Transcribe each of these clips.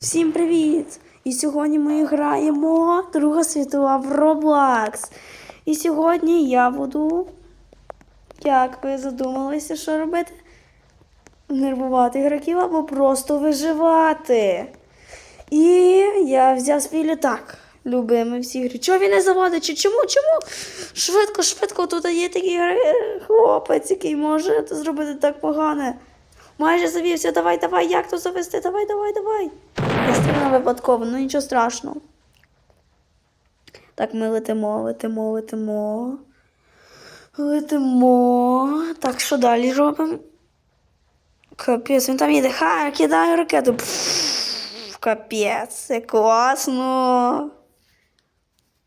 Всім привіт! І сьогодні ми граємо Друга світова в Roblox. І сьогодні я буду, як ви задумалися, що робити? Нервувати ігроків або просто виживати. І я взяв свій літак. Любимий всі грі. Чого він не заводить? Чи чому? Чому? Швидко, швидко, тут є такий хлопець, який може зробити так погане. Майже завівся, давай, давай, як то завести? Давай, давай, давай. Я стрільно випадково, ну нічого страшного. Так, ми летимо, летимо, летимо. Летимо. Так, що далі робимо? Капець, він там їде. Ха, кидаю ракету. Пф, Капець, це класно.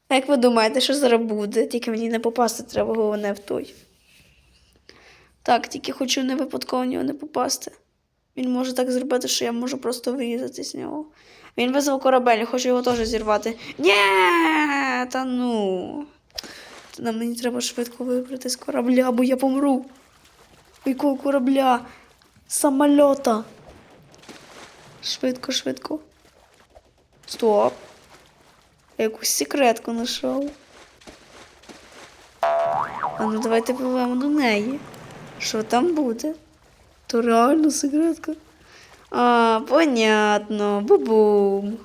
Як ви думаєте, що зараз буде? Тільки мені не попасти треба головне в той. Так, тільки хочу не випадково в нього не попасти. Він може так зробити, що я можу просто вирізати з нього. Він визвав корабель, хочу його теж зірвати. Ні, та ну. Та мені треба швидко вибрати з корабля, бо я помру. Якого корабля? Самольота. Швидко, швидко. Стоп. Я якусь секретку знайшов. А ну давайте пливемо до неї. Що там буде? То реально секретка. А, понятно. Бу-бум.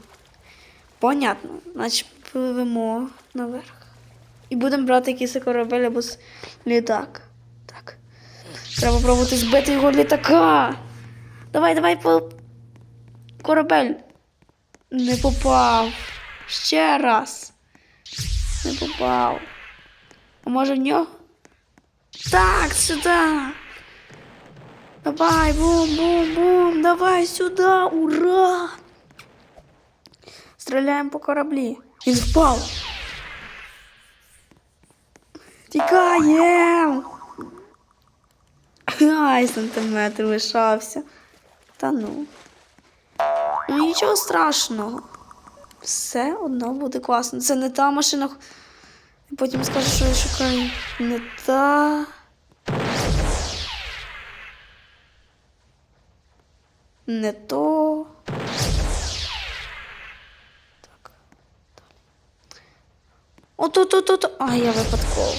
Понятно. Значить, пливемо наверх. І будемо брати якийсь корабель або літак. Так. Треба пробувати збити його літака. Давай, давай, по... корабель. Не попав. Ще раз. Не попав. А може в нього? Так, сюди. Давай, бум-бум-бум, давай сюди, ура! Стріляємо по кораблі. Він впав. Тікаєм! Ай, сантиметр лишався. Та ну. Ну нічого страшного. Все одно буде класно. Це не та машина. Потім скаже, що я шукаю. Не та. Не то. Так. Ото, то, то, то. А, я випадково.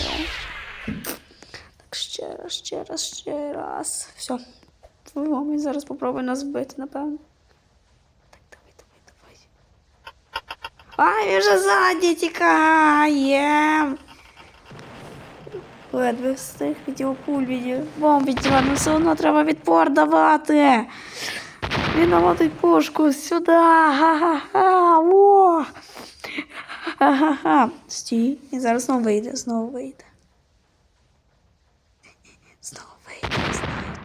Так, ще раз, ще раз, ще раз. Все. Мамі зараз попробує нас вбити, напевно. Так, давай, давай, давай. Ай, він вже ззаді тікає. Ледве встиг від його пуль від відтягнути, все одно треба відпор давати. Він наводить пушку сюди. Ха-ха-ха. О! Ха-ха-ха. Стій. І зараз знову вийде, знову вийде. Знову вийде, знаю.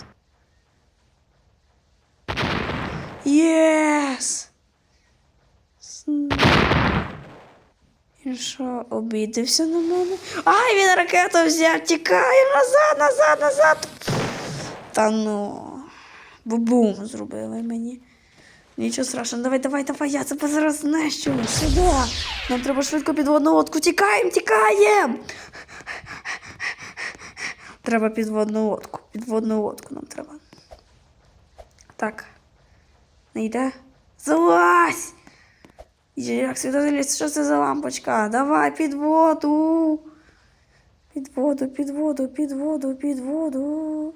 Єс! Він що, обідався на мене? Ай, він ракету взяв, тікає назад, назад, назад. Та ну. Бу-бум зробили мені. Нічого страшного, давай, давай, давай, я тебе зараз знищу. Сюди. Нам треба швидко підводну лодку. Тікаємо, тікаємо. Треба підводну лодку. Підводну лодку нам треба. Так. Не йде? Залазь! Як сюди? Що це за лампочка? Давай під воду. Під воду, під воду, під воду, під воду.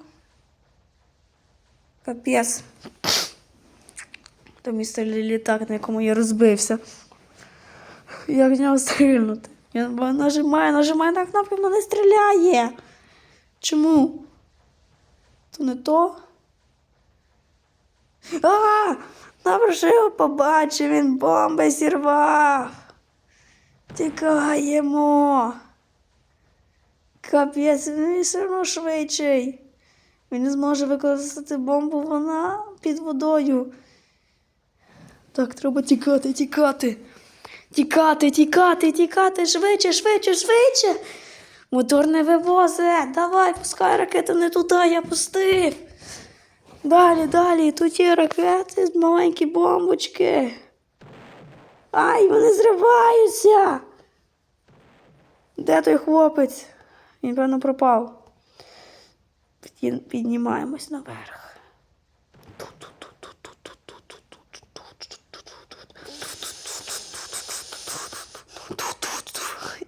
Капець. То стильний літак, на якому я розбився. Як з нього стрільнути? Він нажимає, нажимає на кнопку, але не стріляє. Чому? То не то? А! Добре, його побачив, він бомби зірвав. Тікаємо. Капець, він все одно швидший. Він зможе використати бомбу, вона під водою. Так, треба тікати, тікати. Тікати, тікати, тікати, швидше, швидше, швидше. Мотор не вивозить. Давай, пускай ракету не туди, я пустив. Далі, далі, тут є ракети, маленькі бомбочки. Ай, вони зриваються. Де той хлопець? Він, певно, пропав піднімаємось наверх.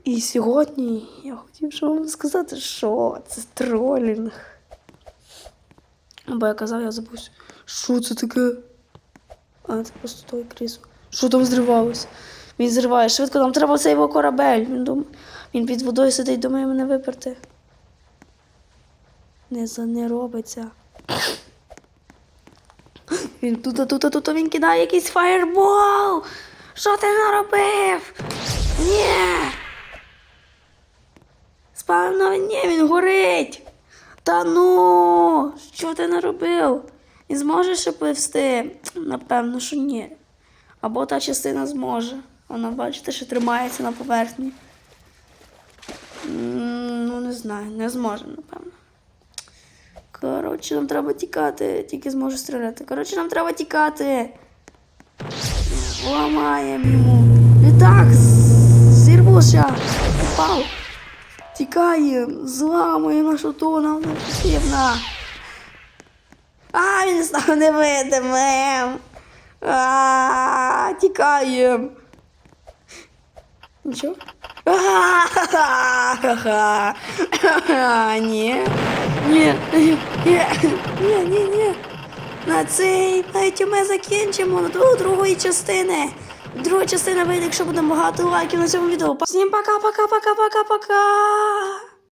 І сьогодні я хотів щоб вам сказати, що це тролінг. Бо я казав, я забувся, що це таке? А, це просто той крісло. Що там зривалось? Він зриває швидко, нам треба цей його корабель. Він, дум... Він під водою сидить, думає мене виперти. Не за не робиться. Він тут, тут, тут, він кидає якийсь фаєрбол. Що ти наробив? Ні. Спавно, ні, він горить. Та ну, що ти наробив? І зможеш ще пливсти? Напевно, що ні. Або та частина зможе. Вона, бачите, що тримається на поверхні. Ну, не знаю, не зможе, напевно. Коротше, нам треба тікати, тільки зможу стріляти. Коротше, нам треба тікати. Ламаємо йому. Літак зірвався. Упав. Тікаємо, зламуємо нашу нам не потрібна. А, він став невидимим. А, тікаємо. Нічого? А, ні. Ні, ні, ні, ні, ні. На цей навіть ми закінчимо до другої частини. Друга частина вийде, якщо буде багато лайків на цьому відео. Всім пока,